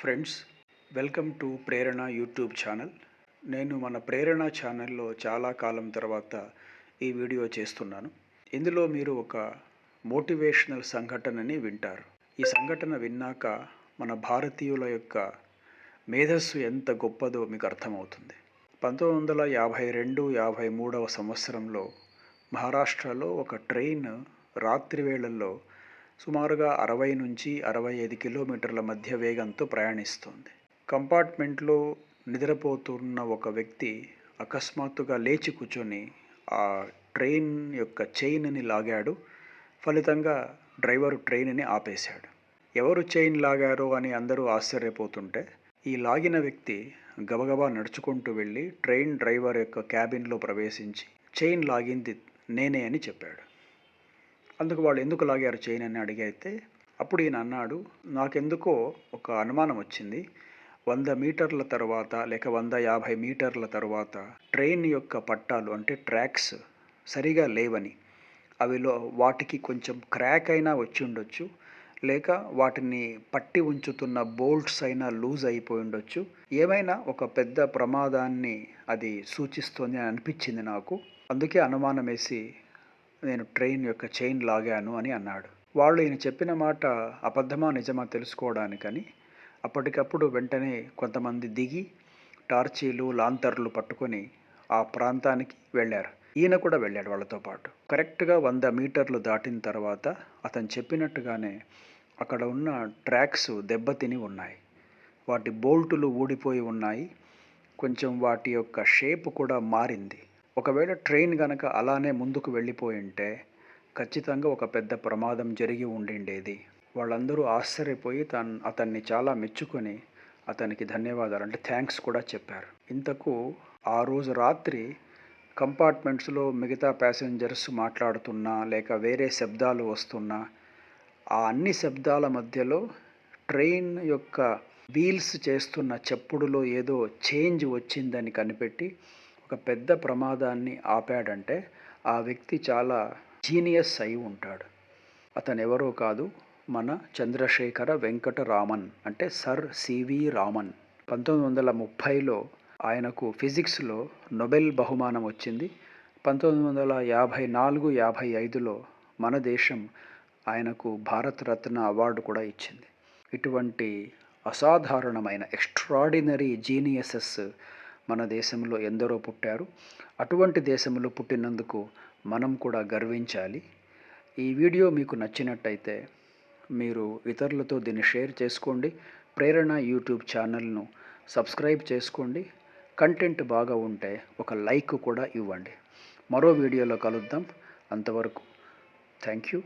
Friends welcome to Prerana YouTube channel. నేను మన ప్రేరణ ఛానల్లో చాలా కాలం తర్వాత ఈ వీడియో చేస్తున్నాను. ఇందులో మీరు ఒక మోటివేషనల్ సంఘటనని వింటారు. ఈ సంఘటన విన్నాక మన భారతీయుల యొక్క మేధస్సు ఎంత గొప్పదో మీకు అర్థమవుతుంది. పంతొమ్మిది వందల యాభై రెండు యాభై మూడవ సంవత్సరంలో మహారాష్ట్రలో ఒక ట్రైన్ రాత్రి వేళల్లో సుమారుగా అరవై నుంచి అరవై ఐదు కిలోమీటర్ల మధ్య వేగంతో ప్రయాణిస్తుంది. కంపార్ట్మెంట్లో నిద్రపోతున్న ఒక వ్యక్తి అకస్మాత్తుగా లేచి కూర్చొని ఆ ట్రైన్ యొక్క చైన్ని లాగాడు. ఫలితంగా డ్రైవరు ట్రైన్ని ఆపేశాడు. ఎవరు చైన్ లాగారో అని అందరూ ఆశ్చర్యపోతుంటే ఈ లాగిన వ్యక్తి గబగబా నడుచుకుంటూ వెళ్ళి ట్రైన్ డ్రైవర్ యొక్క క్యాబిన్లో ప్రవేశించి చైన్ లాగింది నేనే అని చెప్పాడు. అందుకు వాళ్ళు ఎందుకు లాగారు చైన్ అని అడిగితే అప్పుడు ఈయన అన్నాడు నాకెందుకో ఒక అనుమానం వచ్చింది. వంద మీటర్ల తర్వాత లేక వంద యాభై మీటర్ల తర్వాత ట్రైన్ యొక్క పట్టాలు అంటే ట్రాక్స్ సరిగా లేవని. అవిలో వాటికి కొంచెం క్రాక్ అయినా వచ్చి ఉండొచ్చు. లేక వాటిని పట్టి ఉంచుతున్న బోల్ట్స్ అయినా లూజ్ అయిపోయి ఉండొచ్చు. ఏమైనా ఒక పెద్ద ప్రమాదాన్ని అది సూచిస్తోంది అని అనిపించింది నాకు. అందుకే అనుమానం వేసి నేను ట్రైన్ యొక్క చైన్ లాగాను అని అన్నాడు. వాళ్ళు ఈయన చెప్పిన మాట అబద్ధమా నిజమా తెలుసుకోవడానికని అప్పటికప్పుడు వెంటనే కొంతమంది దిగి టార్చీలు లాంతర్లు పట్టుకొని ఆ ప్రాంతానికి వెళ్ళారు. ఈయన కూడా వెళ్ళాడు వాళ్ళతో పాటు. కరెక్ట్గా వంద మీటర్లు దాటిన తర్వాత అతను చెప్పినట్టుగానే అక్కడ ఉన్న ట్రాక్స్ దెబ్బతిని ఉన్నాయి. వాటి బోల్టులు ఊడిపోయి ఉన్నాయి. కొంచెం వాటి యొక్క షేప్ కూడా మారింది. ఒకవేళ ట్రైన్ కనుక అలానే ముందుకు వెళ్ళిపోయింటే ఖచ్చితంగా ఒక పెద్ద ప్రమాదం జరిగి ఉండిండేది. వాళ్ళందరూ ఆశ్చర్యపోయి తన్ అతన్ని చాలా మెచ్చుకొని అతనికి ధన్యవాదాలు అంటే థ్యాంక్స్ కూడా చెప్పారు. ఇంతకు ఆ రోజు రాత్రి కంపార్ట్మెంట్స్లో మిగతా ప్యాసింజర్స్ మాట్లాడుతున్నా లేక వేరే శబ్దాలు వస్తున్నా ఆ అన్ని శబ్దాల మధ్యలో ట్రైన్ యొక్క వీల్స్ చేస్తున్న చెప్పుడులో ఏదో చేంజ్ వచ్చిందని కనిపెట్టి ఒక పెద్ద ప్రమాదాన్ని ఆపాడంటే ఆ వ్యక్తి చాలా జీనియస్ అయి ఉంటాడు. అతను ఎవరో కాదు మన చంద్రశేఖర వెంకటరామన్ అంటే సర్ సివి రామన్. పంతొమ్మిది వందల ముప్పైలో ఆయనకు ఫిజిక్స్లో నొబెల్ బహుమానం వచ్చింది. పంతొమ్మిది వందల యాభై నాలుగు యాభై ఐదులో మన దేశం ఆయనకు భారతరత్న అవార్డు కూడా ఇచ్చింది. ఇటువంటి అసాధారణమైన ఎక్స్ట్రాడినరీ జీనియసెస్ మన దేశంలో ఎందరో పుట్టారు. అటువంటి దేశంలో పుట్టినందుకు మనం కూడా గర్వించాలి. ఈ వీడియో మీకు నచ్చినట్టయితే మీరు ఇతరులతో దీన్ని షేర్ చేసుకోండి. ప్రేరణ యూట్యూబ్ ఛానల్ను సబ్స్క్రైబ్ చేసుకోండి. కంటెంట్ బాగా ఉంటే ఒక లైక్ కూడా ఇవ్వండి. మరో వీడియోలో కలుద్దాం. అంతవరకు థ్యాంక్ యూ.